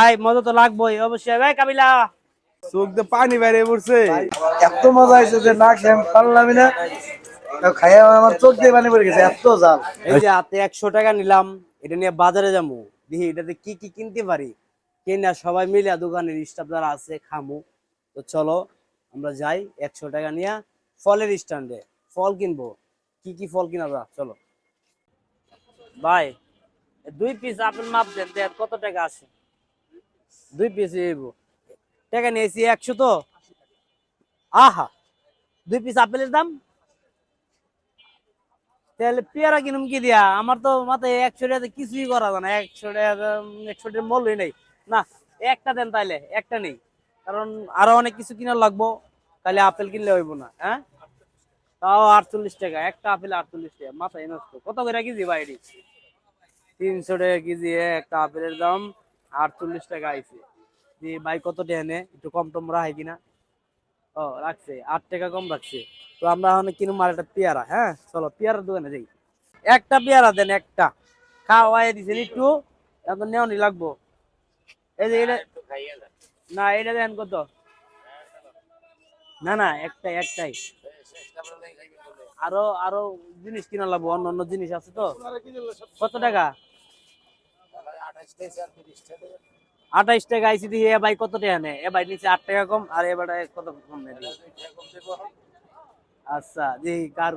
আয় মজা তো লাগবোই অবশ্যই। ভাই কাবিলা। চোখ দিয়ে পানি বাইরে পড়ছে। এত মজা হয়েছে যে না খেয়ে পারলামই না। খাইয়া আমার চোখ দিয়ে পানি পড়ে গেছে এত জাল এই যে হাতে একশো টাকা নিলাম এটা নিয়ে বাজারে যাব। দেখি এটাতে কি কি কিনতে পারি। কিনা সবাই মিলে দোকানের স্টাফ যারা আছে খামু। তো চলো আমরা যাই একশো টাকা নিয়ে ফলের স্ট্যান্ডে। ফল কিনবো। কি কি ফল কিনা যা চলো। ভাই দুই পিস আপেল মাপ দেন দেন কত টাকা আছে। দুই পিস টাকা নিয়েছি একশো তো। আহা, দুই পিস আপেলের দাম? তাহলে পেয়ারা কিনুম কি দিয়া? আমার তো মাথায় একশো টাকাতে কিছুই করা যায় না। একশো টাকা একশো টাকার মূল্যই নেই। না, একটা দেন তাইলে, একটা নেই। কারণ আরও অনেক কিছু কিনা লাগবো। তাহলে আপেল কিনলে হইব না হ্যাঁ? তাও আটচল্লিশ টাকা, একটা আপেল আটচল্লিশ টাকা। মাথায় নষ্ট। কত করে কেজি এটি? তিনশো টাকা কেজি, একটা আপেলের দাম। আটচল্লিশ টাকা আইছে। যে ভাই কত টাকা নে? একটু কম টম রাখে কিনা? ও, রাখছে। আট টাকা কম রাখছে। তো আমরা এখন কিনুম আর একটা পেয়ারা হ্যাঁ? চলো, পেয়ারার দোকানে যাই। একটা পেয়ারা দেন, একটা। খাওয়াই দিছেন একটু। এখন নেওয়ানি লাগবো। এই যে না, এটা দেন কত? না না, একটাই একটাই। আরও আরও জিনিস কিনা লাগবো, অন্য অন্য জিনিস আছে তো। কত টাকা? আঠাইশ টাকা এ ভাই কত টাকা এ ভাই নিচে টাকা কম, আর কত কম আচ্ছা জি কার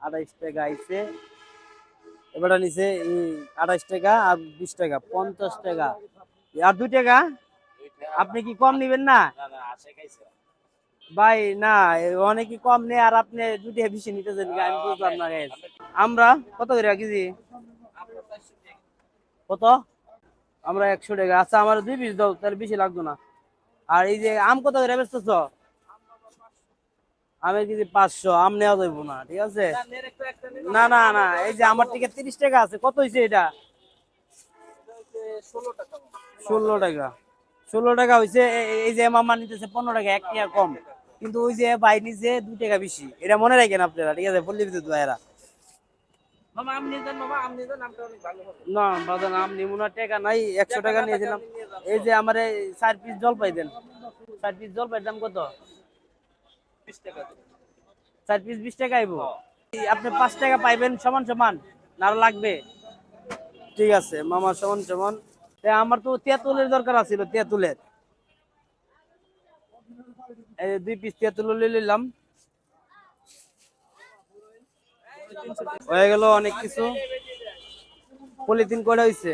আঠাইশ টাকা নিচে আঠাইশ টাকা আর বিশ টাকা, পঞ্চাশ টাকা। আর দুই টাকা? আপনি কি কম নিবেন না? ভাই, না অনেকে কম নেই আর আপনি দুটি বেশি নিতেছেন? আমি বুঝলাম না আমরা কত করে কেজি? কত? আমরা একশো টাকা। আচ্ছা আমার দুই পিস দাও, তাহলে বেশি লাগতো না। আর এই যে আম কত করে বেচতেছ? আমের কেজি পাঁচশো, আম নেওয়া যাইব না, ঠিক আছে? না না না, এই যে আমার টিকে তিরিশ টাকা আছে, কত হয়েছে এটা? ষোলো টাকা। ষোলো টাকা হয়েছে এই যে মামা নিতেছে পনেরো টাকা, এক টাকা কম। কিন্তু ওই যে বাই নিচে দু টাকা বেশি। এটা মনে রাখেন আপনারা, ঠিক আছে? বললি বিদ্যুৎ না বাজার আম নিমু না টাকা নাই একশো টাকা নিয়েছিলাম এই যে আমার এই চার পিস জলপাই দেন। চার পিস দাম কত? চার পিস বিশ টাকা আইব। আপনি পাঁচ টাকা পাইবেন সমান সমান না লাগবে? ঠিক আছে মামা সমান সমান। আমার তো তেঁতুলের দরকার আছিল তেঁতুলের। এই দুই পিস তেঁতুল নিলাম হয়ে গেল অনেক কিছু। পলিথিন করা হয়েছে